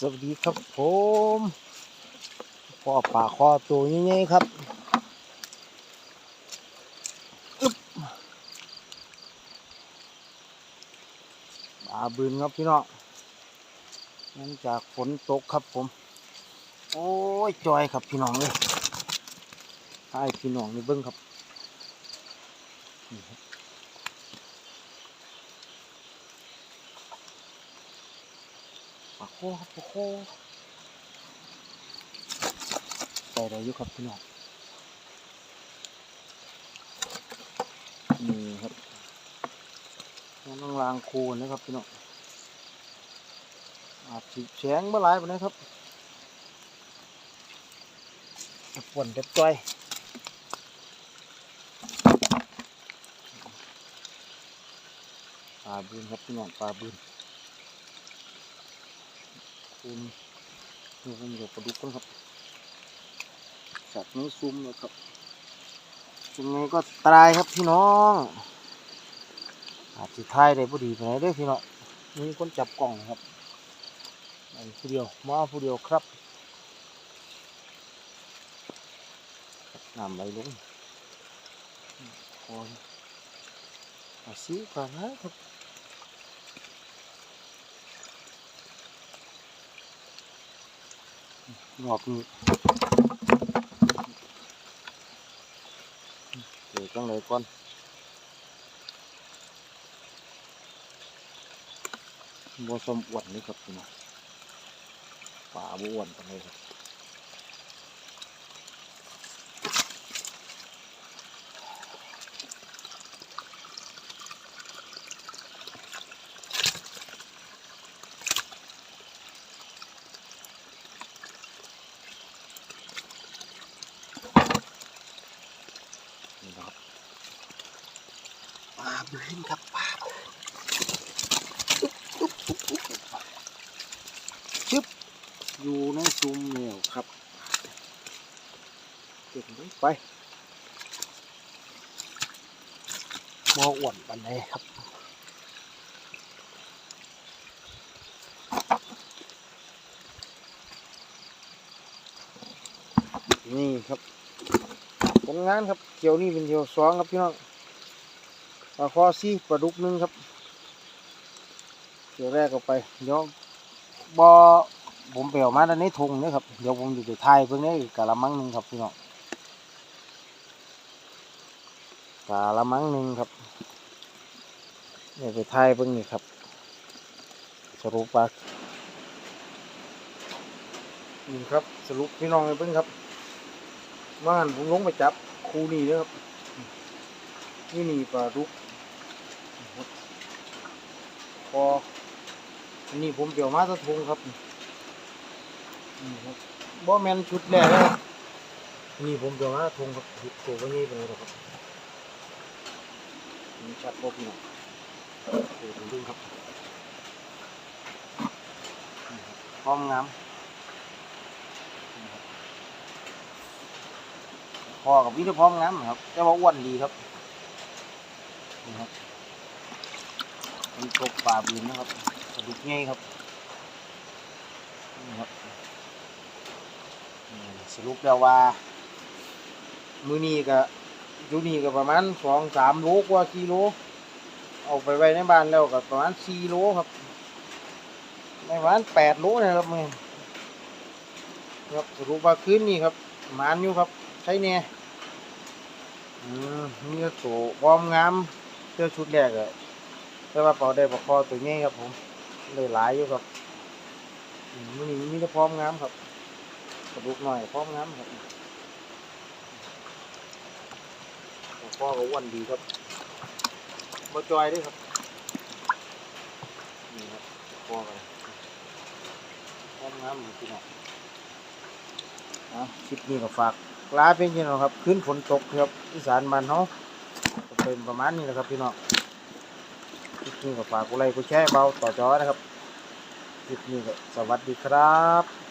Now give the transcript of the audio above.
สวัสดีครับผมพ่อป่าคอตัวใหญ่ๆครับอึ๊บปลาบืนครับพี่น้องเนื่องจากฝนตกครับผม โอ้ยจอยครับพี่น้องเลยให้พี่น้องนี่เบิ้งครับนี่ครับ ปลาโคครับปลาโคใส่ได้อยู่ครับพี่น้องนี่ครับน้องลางคูนะครับพี่น้องอาจสิแสงเมื่อไรไปนะครับฝนเด็ดจ้อยปลาบืนครับพี่น้องปลาบืน ดูผมเดียวปลาดุกกันครับสัตว์นี้ซุ่มเลยครับยังไงก็ตายครับพี่น้อง อาจจะทายได้พอดีไปไหนเด้พี่น้องมีคนจับกล่องครับผู้เดียวมาผู้เดียวครับน้ำไหลลงคอยอาซิวก่อนนะครับ หอกนี่เดี๋ยวจังเลยก่อนบัวสมอวนนี่ครับพี่น้องป่าบัวอ้วนกันเลยครับ นี่ครับปลาบืนครับปลาชึบอยู่ในซุ้มเหนียวครับเก็บลงไปมออ้วนปันไหนครับนี่ครับ ผลงานครับเกี่ยวนี่เป็นเกี่ยวสองครับพี่น้องปลาคอซี่ปลาดุกหนึงครับ เกี่ยวแรกออกไปเดี๋ยวบอผมไปเออกมาด้านในทงนี่ครับเดี๋ยวผมอยู่ในไทายเพิ่งนี้กะละมังหนึ่งครับพี่น้องกะละมังหนึ่งครับเนี่ยไปไทายเพิ่งนี่ครับ สรุปปลานี่ครับสรุปพี่น้องเลยเพิ่งครับ ม่านผมลงไปจับคูนี่นะครับนี่นี่ปลาดุกพออันนี้ผมเกี่ยวมาตะทงครับบ่แมนชุดแรกแล้วนี่ผมเกี่ยวมาตะทงครับตัวก็นี่ไปเลยครับนี่ชัดบ่พี่น้องดี๋ยวผมดึงครับนี่ครับพร้อมงาม อกับวิธีพร้อมน้ำครับ แต่ว่าอ้วนดีครับนี่ครับเป็นกบป่าบืนนะครับกระดูกง่ายครับนี่ครับสรุปแล้วว่า มือนี้ก็อยู่นี่ก็ประมาณสองสามโลกว่าสี่โลเอาไปไว้ในบ้านแล้วก็ประมาณสี่โลครับในประมาณแปดโลนะครับมือครับสรุปว่าคืนนี้ครับมานอยู่ครับ ช้เนี่ยอืมนี่ก็ตัวความงามเสื้อชุดแรกอะแต่ว่าเป่าได้ปลาคอตัวนี้ครับผมเลยหลายอยู่ครับอืมมันนี่มีแต่พร้อมงามครับกระดูกหน่อยพร้อมงามครับปลาคอก็อ้วนดีครับมาจอยด้วยครับนี่ครับปลาคอกันพร้อมงามเหมือนพี่น้องอะคลิปนี้ก็ฝาก ลาเป็นยังไงครับขึ้นฝนตกครับอีสานบ้านเฮาเป็นประมาณนี้แหละครับพี่น้องคลิปนี้ก็ฝากกูไลค์กูแชร์เบาต่อจอนะครับคลิปนี้ก็สวัสดีครับ